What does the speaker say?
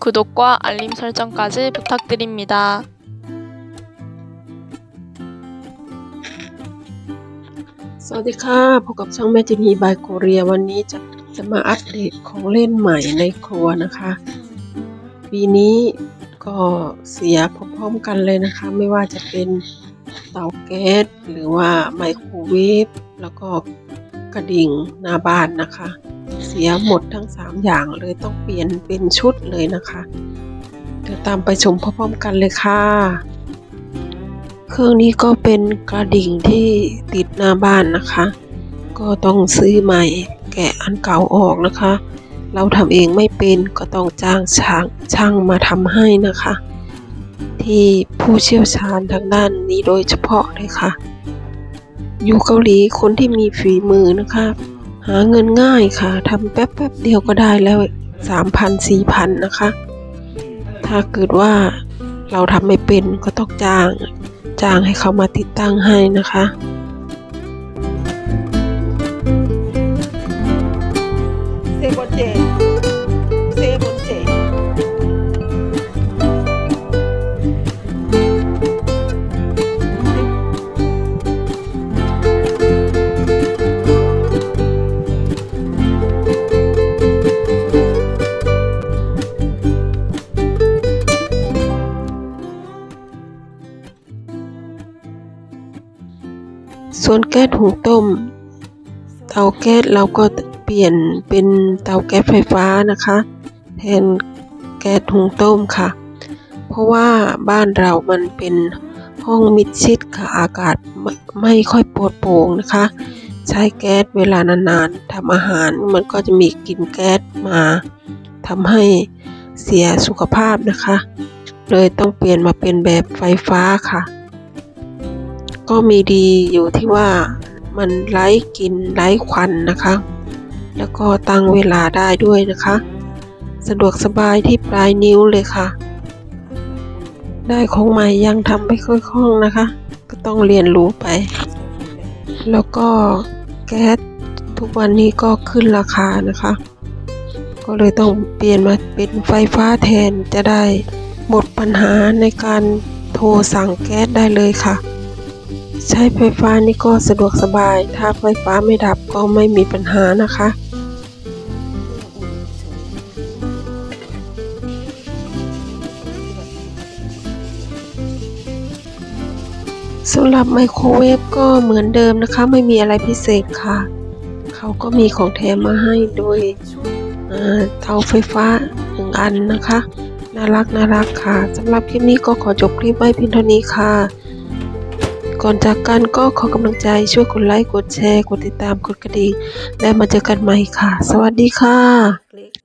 구독과 알림 설정까지 부탁드립니다. สวัสดีค่ะพบกับช่องแม่จินีบายโคเรียวันนี้จะจะมาอัปเดตของเล่นใหม่ในครัวนะคะ ปีนี้ก็เสียพร้อมๆกันเลยนะคะ ไม่ว่าจะเป็นเตาแก๊สหรือว่าไมโครเวฟแล้วก็กระดิ่งหน้าบ้านนะคะ เสียหมดทั้ง 3 อย่างเลยต้องเปลี่ยนเป็นชุดเลยนะคะ เดี๋ยวตามไปชมพร้อมๆกันเลยค่ะ เครื่องนี้ก็เป็นกระดิ่งที่ติดหน้าบ้านนะคะ ก็ต้องซื้อใหม่แกะอันเก่าออกนะคะ เราทำเองไม่เป็นก็ต้องจ้างช่างช่างมาทำให้นะคะ ที่ผู้เชี่ยวชาญทางด้านนี้โดยเฉพาะเลยค่ะ อยู่เกาหลีคนที่มีฝีมือนะคะ หาเงินง่ายค่ะทำแป๊บแป๊บเดียวก็ได้แล้วสามพันสี่พันนะคะ ถ้าเกิดว่าเราทำไม่เป็นก็ต้องจ้าง จ้างให้เขามาติดตั้งให้นะคะ ส่วนแก๊สหุงต้ม เตาแก๊สเราก็เปลี่ยนเป็นเตาแก๊สไฟฟ้านะคะ แทนแก๊สหุงต้มค่ะ เพราะว่าบ้านเรามันเป็นห้องมิดชิดค่ะอากาศไม่ไม่ค่อยปลอดโปร่งนะคะ ใช้แก๊สเวลานานๆทำอาหารมันก็จะมีกลิ่นแก๊สมาทำให้เสียสุขภาพนะคะ เลยต้องเปลี่ยนมาเป็นแบบไฟฟ้าค่ะ ก็มีดีอยู่ที่ว่ามันไร้กลิ่นไร้ควันนะคะ แล้วก็ตั้งเวลาได้ด้วยนะคะ สะดวกสบายที่ปลายนิ้วเลยค่ะ ได้ของใหม่ยังทำไม่ค่อยคล่องนะคะ ก็ต้องเรียนรู้ไป แล้วก็แก๊สทุกวันนี้ก็ขึ้นราคานะคะ ก็เลยต้องเปลี่ยนมาเป็นไฟฟ้าแทนจะได้หมดปัญหาในการโทรสั่งแก๊สได้เลยค่ะ ใช้ไฟฟ้านี่ก็สะดวกสบาย ถ้าไฟฟ้าไม่ดับก็ไม่มีปัญหานะคะ สำหรับไมโครเวฟก็เหมือนเดิมนะคะ ไม่มีอะไรพิเศษค่ะ เขาก็มีของแถมมาให้โดยเอ่อเตาไฟฟ้าหนึ่งอันนะคะ น่ารักน่ารักค่ะสำหรับคลิปนี้ก็ขอจบคลิปไว้เพียงเท่านี้ค่ะ ก่อนจากกันก็ขอกำลังใจช่วยกดไลค์ กดแชร์ กดติดตาม กดกระดิ่ง และมาเจอกันใหม่ค่ะ สวัสดีค่ะ.